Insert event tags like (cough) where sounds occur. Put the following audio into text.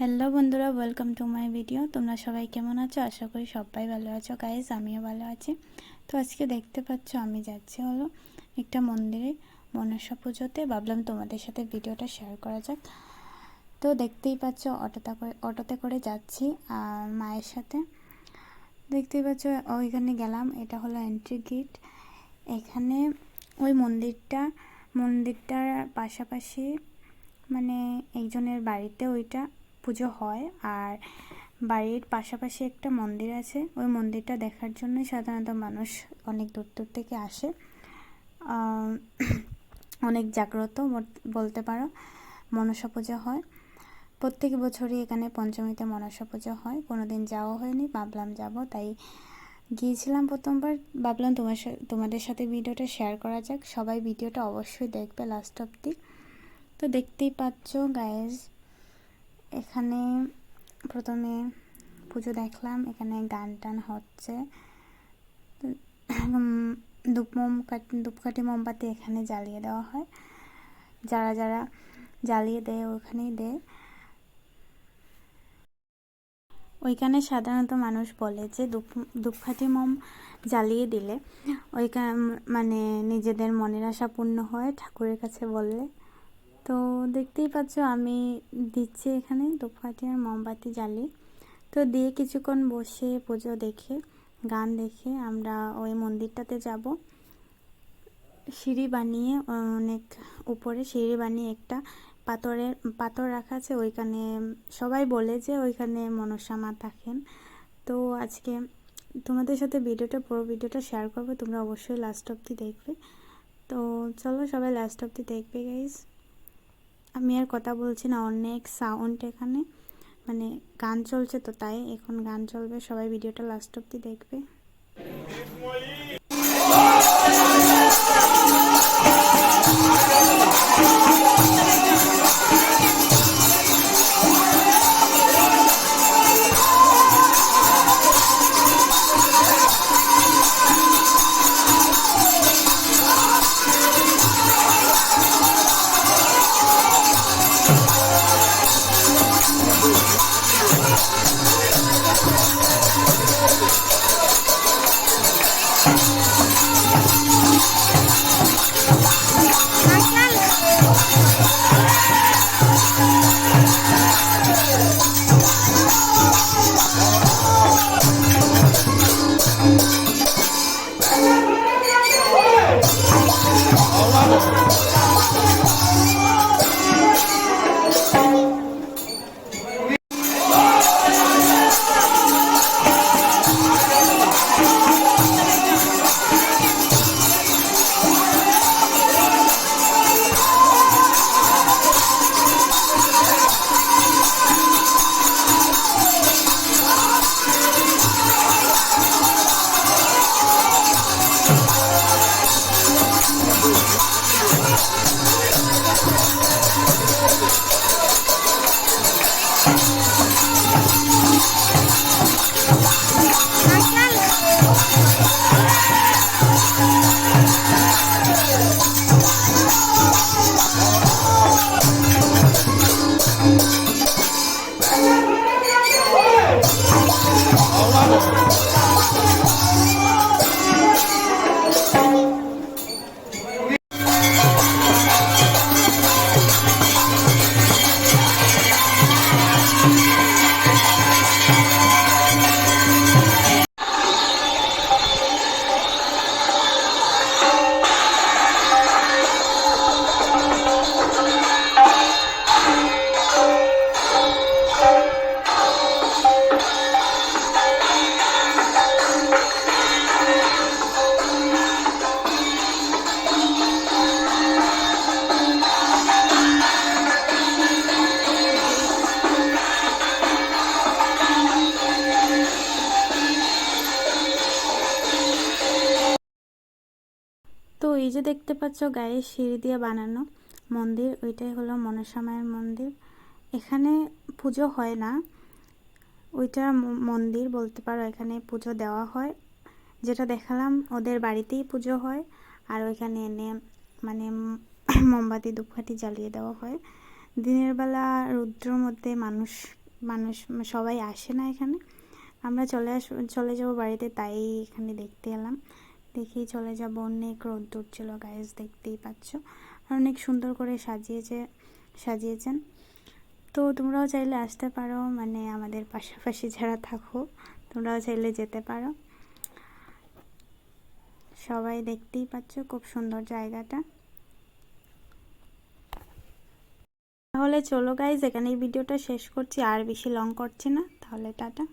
Hello বন্ধুরা welcome to my video তোমরা সবাই কেমন আছো? আশা করি সবাই ভালো আছো। গাইজ আমিও ভালো আছি। তো আজকে দেখতে পাচ্ছ, আমি যাচ্ছি হলো একটা মন্দিরে মনসা পুজোতে। ভাবলাম তোমাদের সাথে ভিডিওটা শেয়ার করা যাক। তো দেখতেই পাচ্ছ, অটোতে করে অটোতে করে যাচ্ছি মায়ের সাথে। দেখতেই পাচ্ছ, ওইখানে গেলাম, এটা হলো এন্ট্রি গেট এখানে ওই মন্দিরটা, মন্দিরটার পাশাপাশি মানে একজনের বাড়িতে ওইটা পুজো হয় আর বাড়ির পাশাপাশি একটা মন্দির আছে। ওই মন্দিরটা দেখার জন্যই সাধারণত মানুষ অনেক দূর দূর থেকে আসে। অনেক জাগ্রত বলতে পারো, মনসা পূজা হয়। প্রত্যেক বছরই এখানে পঞ্চমীতে মনসা পুজো হয়। কোনো দিন যাওয়া হয়নি, ভাবলাম যাব। তাই গিয়েছিলাম প্রথমবার। ভাবলাম তোমার তোমাদের সাথে ভিডিওটা শেয়ার করা যাক। সবাই ভিডিওটা অবশ্যই দেখবে লাস্ট অব্দি তো দেখতেই পাচ্ছ গায়েস এখানে প্রথমে পুজো দেখলাম, এখানে গান টান হচ্ছে ধূপ মোম ধূপকাঠি মোমবাতি এখানে জ্বালিয়ে দেওয়া হয়। যারা যারা জ্বালিয়ে দেয় ওখানেই দেয়। ওইখানে সাধারণত মানুষ বলে যে, ধূপ, ধূপকাঠি মোম জ্বালিয়ে দিলে ওইখানে মানে নিজেদের মনের আশা পূর্ণ হয়, ঠাকুরের কাছে বললে। তো দেখতেই পাচ্ছ আমি দিচ্ছি এখানে ধূপকাঠি আর মোমবাতি জ্বালি তো দিয়ে কিছুক্ষণ বসে পুজো দেখে, গান দেখে আমরা ওই মন্দিরটাতে যাব। সিঁড়ি বানিয়ে, অনেক উপরে সিঁড়ি বানিয়ে একটা পাথরের, পাথর রাখা আছে ওইখানে সবাই বলে যে ওইখানে মনসা মা থাকেন। তো আজকে তোমাদের সাথে ভিডিওটা, পুরো ভিডিওটা শেয়ার করব, তোমরা অবশ্যই লাস্ট অবধি দেখবে। তো চলো সবাই লাস্ট অবধি দেখবে গাইজ আমি আর কথা বলছি না, অনেক সাউন্ড এখানে। মানে গান চলছে তো, তাই এখন গান চলবে, সবাই ভিডিওটা লাস্ট অব্দি দেখবে। Thank you. তো এই যে দেখতে পাচ্ছ গায়ে সিঁড়ি দিয়ে বানানো মন্দির, ওইটাই হলো মনসা মায়ের মন্দির। এখানে পুজো হয় না, ওইটা মন্দির বলতে পারো, এখানে পুজো দেওয়া হয়। যেটা দেখালাম, ওদের বাড়িতেই পুজো হয়, আর ওইখানে এনে মানে (coughs) মোমবাতি, ধূপকাঠি জ্বালিয়ে দেওয়া হয়। দিনের বেলা রুদ্রর মধ্যে মানুষ মানুষ, সবাই আসে না এখানে। আমরা চলে আস, চলে যাব বাড়িতে, তাই এখানে দেখতে এলাম। দেখেই চলে যাব, অনেক রোদ্দুর ছিল গাইজ দেখতেই পাচ্ছ। আর অনেক সুন্দর করে সাজিয়েছে, সাজিয়েছেন। তো তোমরাও চাইলে আসতে পারো মানে আমাদের পাশাপাশি যারা থাকো, তোমরাও চাইলে যেতে পারো। সবাই দেখতেই পাচ্ছ খুব সুন্দর জায়গাটা। তাহলে চলো গাইজ এখানে এই ভিডিওটা শেষ করছি, আর বেশি লং করছি না। তাহলে টাটা।